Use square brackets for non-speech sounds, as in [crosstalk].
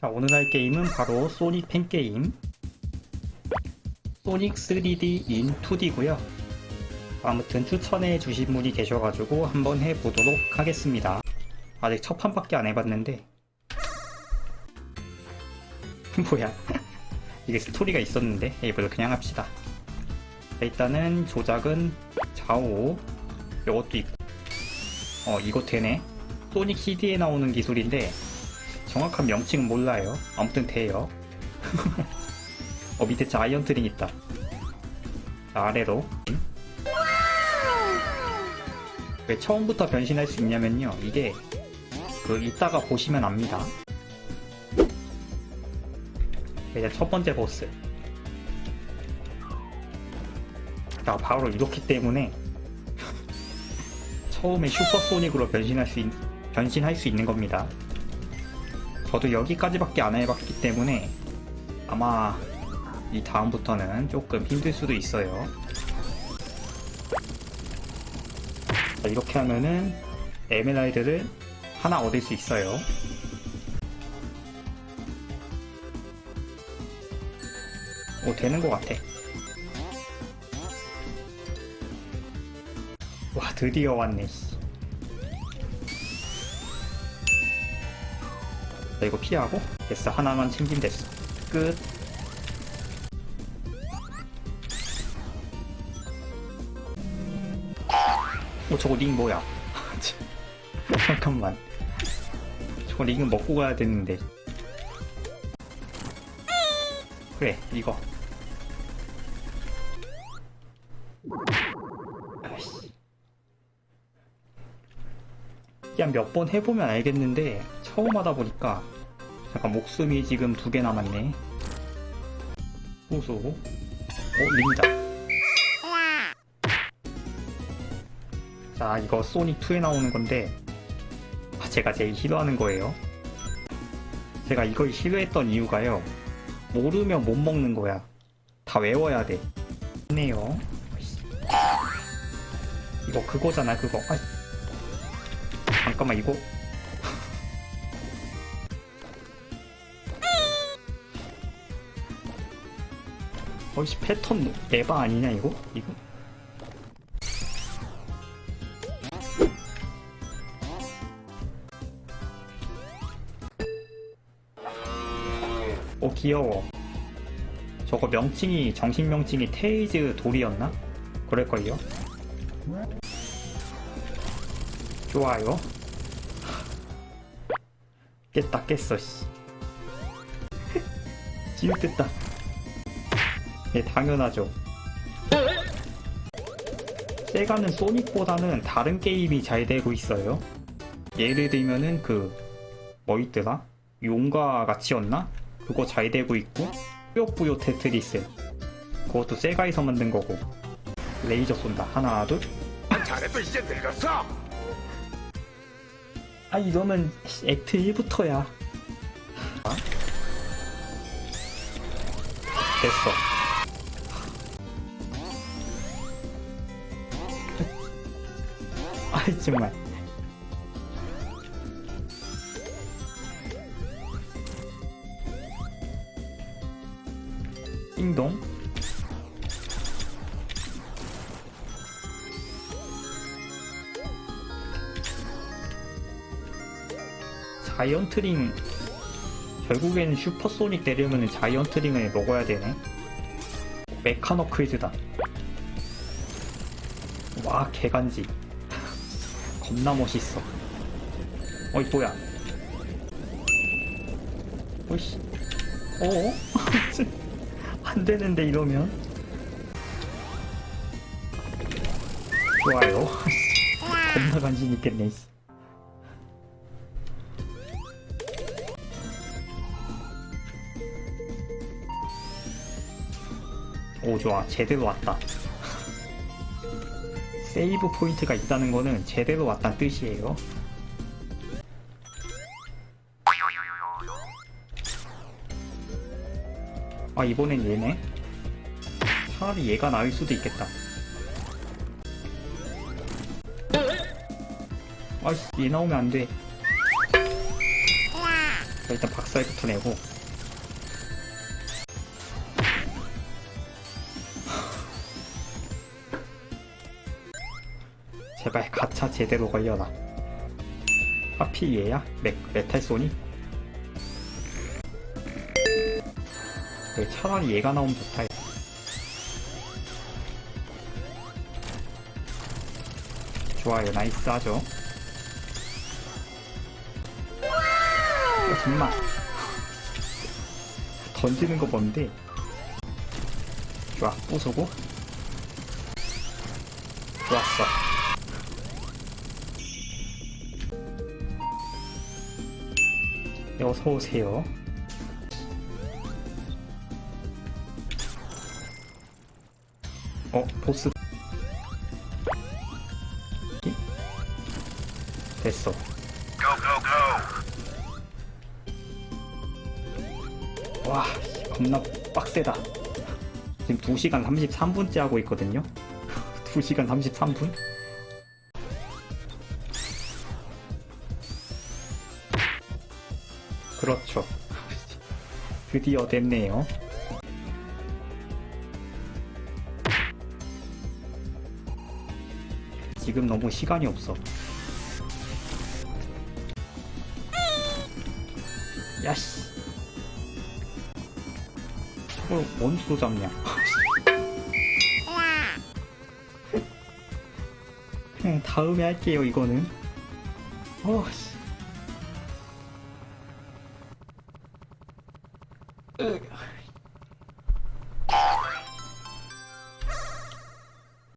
자, 오늘 할 게임은 바로 소닉 팬 게임. 소닉 3D 인 2D고요. 아무튼 추천해 주신 분이 계셔가지고 한번 해보도록 하겠습니다. 아직 첫 판밖에 안 해봤는데 [laughs] 뭐야 [laughs] 이게 스토리가 있었는데 이번에 그냥 합시다. 자, 일단은 조작은 좌우 요것도 있고 어 이거 되네 소닉 CD에 나오는 기술인데 정확한 명칭은 몰라요. 아무튼 돼요. [laughs] 어 밑에 자이언트 링 있다. 자, 아래로. 왜 처음부터 변신할 수 있냐면요. 이게 그 이따가 보시면 압니다. 이제 첫 번째 보스. 자 바로 이렇기 때문에 [laughs] 처음에 슈퍼소닉으로 변신할 수 있, 변신할 수 있는 겁니다. 저도 여기까지밖에 안 해봤기 때문에 아마 이 다음부터는 조금 힘들 수도 있어요. 자, 이렇게 하면은 에메랄드를 하나 얻을 수 있어요. 오, 되는 것 같아. 와, 드디어 왔네. 씨. 자, 이거 피하고 됐어 하나만 챙기면 됐어 끝 오, 저거 링 뭐야? [laughs] 잠깐만. 저거 링은 먹고 가야 되는데. 그래, 이거. 그냥 몇번 해보면 알겠는데, 처음 하다 보니까, 잠깐 목숨이 지금 두 개 남았네. 호소. 어, 링자. 자, 이거 소닉2에 나오는 건데, 아, 제가 제일 싫어하는 거예요. 제가 이걸 싫어했던 이유가요. 모르면 못 먹는 거야. 다 외워야 돼. 네요. 이거 그거잖아, 그거. 아, 잠깐만, 이거. [laughs] 어이씨, 패턴 에바 아니냐, 이거? 이거? 오 귀여워 저거 명칭이 정식 명칭이 테이즈 돌이었나? 그럴걸요? 좋아요. 깼다 깼어 씨. [laughs] 지읒됐다. 예 당연하죠. 세가는 소닉보다는 다른 게임이 잘 되고 있어요. 예를 들면은 그 뭐 있더라? 용과 같이였나? 그거 잘 되고 있고 뿌요뿌요 테트리스. 그것도 세가에서 만든 거고. 레이저 쏜다. 하나 둘. 잘해도 이제 늙었어. 아 이러면 액트 1부터야. 됐어. 아이 정말. 띵동 자이언트링. 결국엔 슈퍼소닉 되려면 자이언트링을 먹어야 되네. 메카노크이즈다. 와 개간지. [laughs] 겁나 멋있어. 어이 뭐야? 오이씨. 어어? [laughs] 안 되는데 이러면? 좋아요. [laughs] 겁나 관심 있겠네 오 좋아. 제대로 왔다. 세이브 포인트가 있다는 거는 제대로 왔다는 뜻이에요. 아 이번엔 얘네? 차라리 얘가 나을 수도 있겠다. 아씨 얘 나오면 안돼. 자, 일단 박살부터 내고 제발 가차 제대로 걸려라. 하필 얘야? 메, 메탈소니? 왜 차라리 얘가 나오면 좋다 좋아요. 나이스 하죠? 어, 정말. 던지는 거 뭔데? 좋아. 부수고? 좋았어 어서 오세요. 어 보스. 이? 됐어. 와 겁나 빡세다. 지금 2시간 33분째 하고 있거든요. [laughs] 2시간 33분? 그렇죠. 드디어 됐네요. 지금 너무 시간이 없어. 야씨. 저걸 원수로 잡냐 다음에 할게요 이거는. 어씨 There.